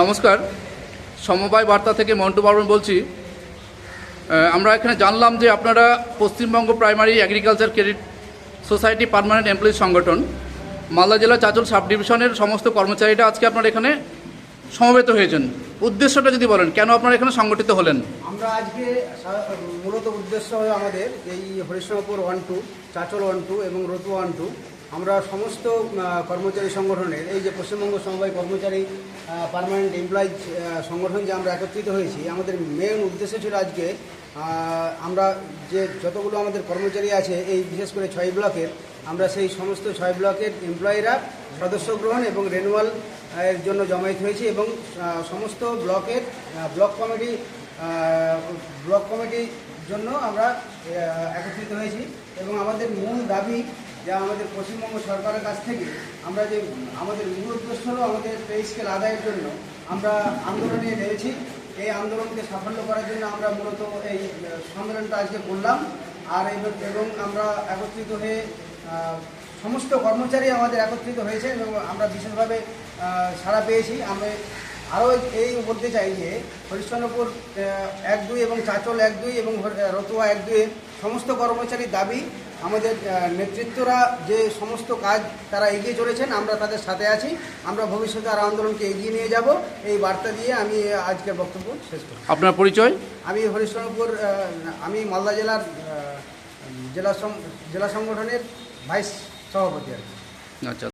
নমস্কার। সমবায় বার্তা থেকে মন্টু বর্মন বলছি। আমরা এখানে জানলাম যে আপনারা Paschimbanga primary agriculture credit society permanent employees সংগঠন, মালদা জেলা চাচল সাব ডিভিশনের সমস্ত কর্মচারীরা আজকে আপনার এখানে সমবেত হয়েছেন। উদ্দেশ্যটা যদি বলেন, কেন আপনারা এখানে সংগঠিত হলেন? আমরা আজকে মূলত উদ্দেশ্য হয় আমাদের এই Harishchandrapur one two Chanchal one two এবং রতু ওয়ান টু আমরা সমস্ত কর্মচারী সংগঠনের, এই যে পশ্চিমবঙ্গ সমবায় কর্মচারী পার্মানেন্ট এমপ্লয়িজ সংগঠন যে আমরা একত্রিত হয়েছি, আমাদের মেন উদ্দেশ্য ছিল আজকে আমরা যে যতগুলো আমাদের কর্মচারী আছে, এই বিশেষ করে ছয় ব্লকের, আমরা সেই সমস্ত ছয় ব্লকের এমপ্লয়িরা সদস্য গ্রহণ এবং রেনুয়াল এর জন্য জমায়েত হয়েছি এবং সমস্ত ব্লকের ব্লক কমিটি ব্লক কমিটির জন্য আমরা একত্রিত হয়েছি এবং আমাদের মূল দাবি যা আমাদের পশ্চিমবঙ্গ সরকারের কাছ থেকে আমরা যে আমাদের মূল উদ্দেশ্য হলো আমাদের পে স্কেল আদায়ের জন্য আমরা আন্দোলনে নেমেছি। এই আন্দোলনকে সাফল্য করার জন্য আমরা মূলত এই সম্মেলনটা আজকে করলাম। আর এবং- আমরা একত্রিত হয়ে সমস্ত কর্মচারী আমাদের একত্রিত হয়েছে এবং আমরা বিশেষভাবে সাড়া পেয়েছি। আমি আরও এই বলতে চাই যে হরিশ্চন্দ্রপুর এক দুই এবং চাচল এক দুই এবং রতুয়া এক দুইয়ের সমস্ত কর্মচারীর দাবি আমাদের নেতৃত্বরা যে সমস্ত কাজ তারা এগিয়ে চলেছেন আমরা তাদের সাথে আছি। আমরা ভবিষ্যতে আর আন্দোলনকে এগিয়ে নিয়ে যাব। এই বার্তা দিয়ে আমি আজকের বক্তব্য শেষ করি আপনার পরিচয়? আমি হরিশ্চন্দ্রপুর আমি মালদা জেলার জেলা সং- জেলা সংগঠনের ভাইস সভাপতি আর কি। আচ্ছা।